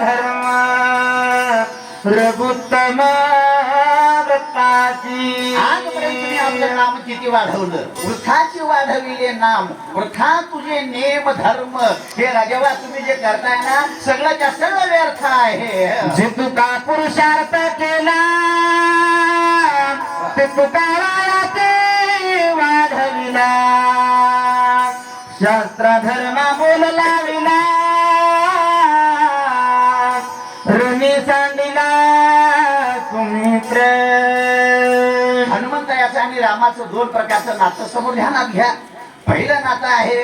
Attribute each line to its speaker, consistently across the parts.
Speaker 1: धर्म रघुत्तम
Speaker 2: आजपर्यंत आपलं नाम किती वाढवलं? वृथाची वाढविले नाम. वृथा तुझे नेम धर्म. हे राजेवा तुम्ही जे करताय ना सगळं सगळं व्यर्थ आहे.
Speaker 1: जे तुका पुरुषार्थ केला ते ते वाढविला. शास्त्र धर्म बोल सुमित्र
Speaker 2: हनुमंतयाचं आणि रामाचं दोन प्रकारचं नातं समोर ध्यानात घ्या. पहिलं नातं आहे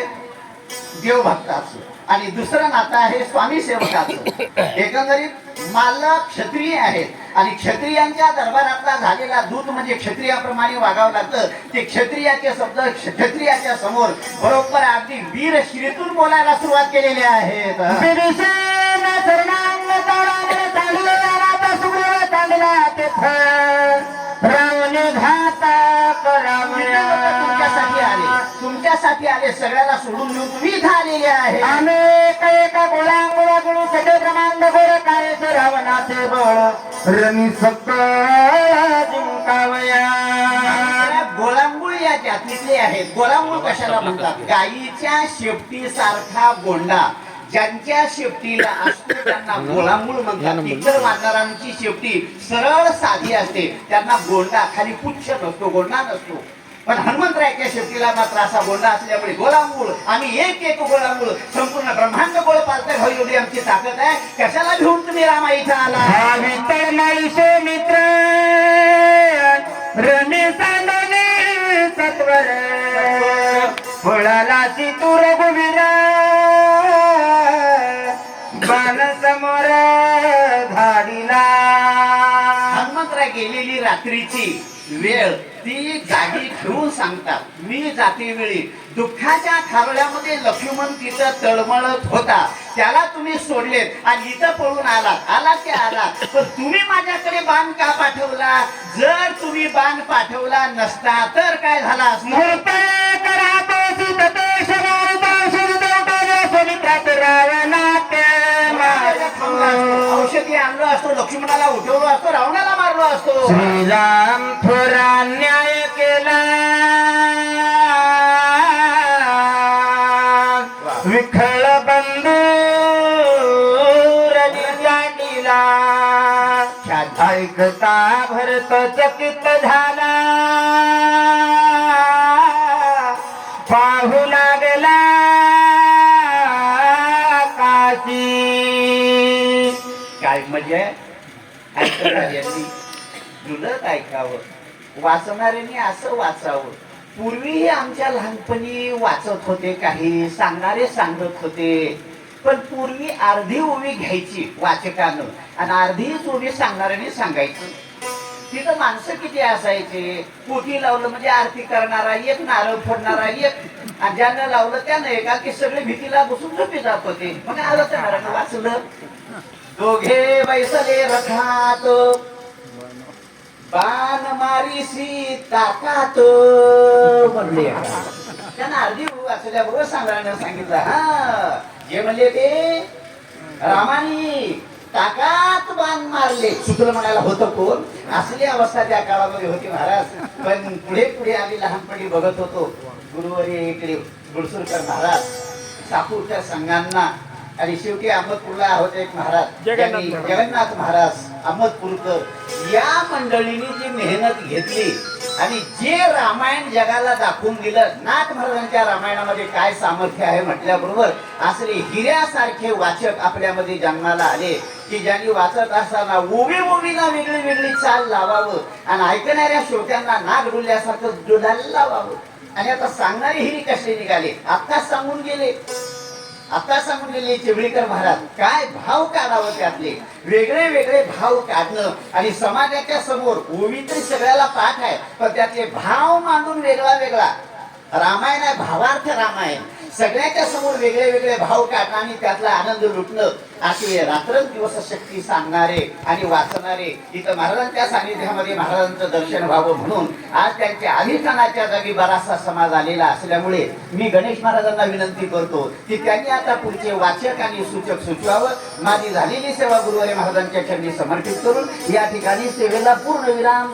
Speaker 2: देवभक्ताचं आणि दुसरं नातं आहे स्वामी सेवकाचं. एकंदरीत मालक क्षत्रिय आहेत. आणि क्षत्रियांच्या दरबारातला झालेला दूत म्हणजे क्षत्रियाप्रमाणे वागावं लागतं. ते क्षत्रियाचे शब्द क्षत्रियाच्या समोर बरोबर अगदी वीर श्रीतून बोलायला सुरुवात केलेली आहेत.
Speaker 1: तेथ रावणे घाता
Speaker 2: तुमच्यासाठी आले.
Speaker 1: करावया
Speaker 2: तुमच्यासाठी आले. सगळ्याला सोडून देऊन तुम्ही इथं आलेले आहे
Speaker 1: अनेक एका गोळांगोळा गुळू सगळे प्रमांड गोळ काय रावणाचे बळ. रमी सक्त जिंकावया.
Speaker 2: गोळांगुळ या जातीतले आहेत. गोळांगुळ कशाला म्हणतात? गायीच्या शेपटी सारखा गोंडा. ज्यांच्या शेपटीला असतो त्यांना गोळांगुळ म्हणतात. इतर वानरांची शेपटी सरळ साधी असते. त्यांना गोंडा खाली पुच्छ नसतो गोंडा नसतो. पण हनुमंतरायच्या शेपटीला मात्र असा गोंडा असल्यामुळे गोळांगुळ आम्ही एक एक गोळांगुळ संपूर्ण ब्रह्मांड गोळ पालते भाऊ एवढी आमची ताकद आहे. कशाला घेऊन तुम्ही रामा इथं आला
Speaker 1: हा मित्र. रमी सत्वर. फळाला सितूर गुविरा बाण
Speaker 2: हनुमंतराय गेलेली रात्रीची वेळ ती जागी ठेवून सांगतात मी जाते वेळी. दुःखाच्या खारोळ्यामध्ये लक्ष्मण तिथं तळमळत होता. त्याला तुम्ही सोडलेत आणि इथं पळून आलात. आलात ते आलात? पण तुम्ही माझ्याकडे बाण का पाठवला? जर तुम्ही बाण पाठवला नसता तर काय झाला औषधी आणलो असतो लक्ष्मणाला उठवलो असतो रावणाला
Speaker 1: श्रीराम थोरा न्याय केला। विखळ बंधू रजिला ऐकता भरत चकित झाला। पाहू लागला काशी।
Speaker 2: काय म्हणजे? जुलत ऐकावं. वाचणाऱ्यांनी असं वाचावं. पूर्वी आमच्या लहानपणी वाचत होते काही सांगणारे सांगत होते. पण पूर्वी अर्धी ओवी घ्यायची वाचकानं आणि अर्धीच ओवी सांगणाऱ्याने सांगायची. तिथं माणसं किती असायचे? पोटी लावलं म्हणजे आरती करणारा एक नारळ फोडणारा एक. आणि ज्यानं लावलं त्यानं एका की सगळे भीतीला बसून झोपी जात होते. मग आलं त्या वाचलं. दोघे बैसले रथात. बाण मारीसी ताकात म्हणले त्यांना अर्धी वाचल्या बरोबर सांगायला सांगितलं हा जे म्हणले ते रामानी ताकात बाण मारले. शुक्र म्हणायला होतं कोण? असली अवस्था त्या काळामध्ये होती महाराज. पण पुढे पुढे आम्ही लहानपणी बघत होतो. गुरुवारी इकडे गुडसुरकर महाराज सापूरच्या संघांना आणि शेवटी अहमदपूरला होते एक महाराज. त्यांनी जगन्नाथ महाराज अहमदपूरकर या मंडळीने जी मेहनत घेतली आणि जे रामायण जगाला दाखवून दिलं नाथ महाराजांच्या रामायणामध्ये काय सामर्थ्य आहे म्हटल्याबरोबर असले हिऱ्यासारखे वाचक आपल्यामध्ये जन्माला आले की ज्यांनी वाचत असताना ओवी ओवीला वेगळी वेगळी चाल लावावं आणि ऐकणाऱ्या श्रोत्यांना नाग डुलल्यासारखं डुलायला लावावं. आणि आता सांगणारे हिरी कसे निघाले? आत्ताच सांगून गेले. आता सांगून गेले चिवळीकर महाराज काय भाव काढावं त्यातले? वेगळे वेगळे भाव काढणं आणि समाजाच्या समोर ओवी तरी सगळ्याला पाठ आहे पण त्यातले भाव मांडून वेगळा वेगळा. रामायण आहे भावार्थ रामायण. सगळ्याच्या समोर वेगळे वेगळे भाव काढणं आणि त्यातला आनंद लुटणं. असे रात्रंदिवस शक्ती सांगणारे आणि वाचणारे. इथं महाराजांच्या सानिध्यामध्ये महाराजांचं दर्शन व्हावं म्हणून आज त्यांच्या अधिष्ठानाच्या जागी बराचसा समाज आलेला असल्यामुळे मी गणेश महाराजांना विनंती करतो की त्यांनी आता पुढचे वाचक आणि सूचक सुचवावं माझी झालेली सेवा गुरुवारी महाराजांच्या चरणी समर्पित करून या ठिकाणी सेवेला पूर्ण विराम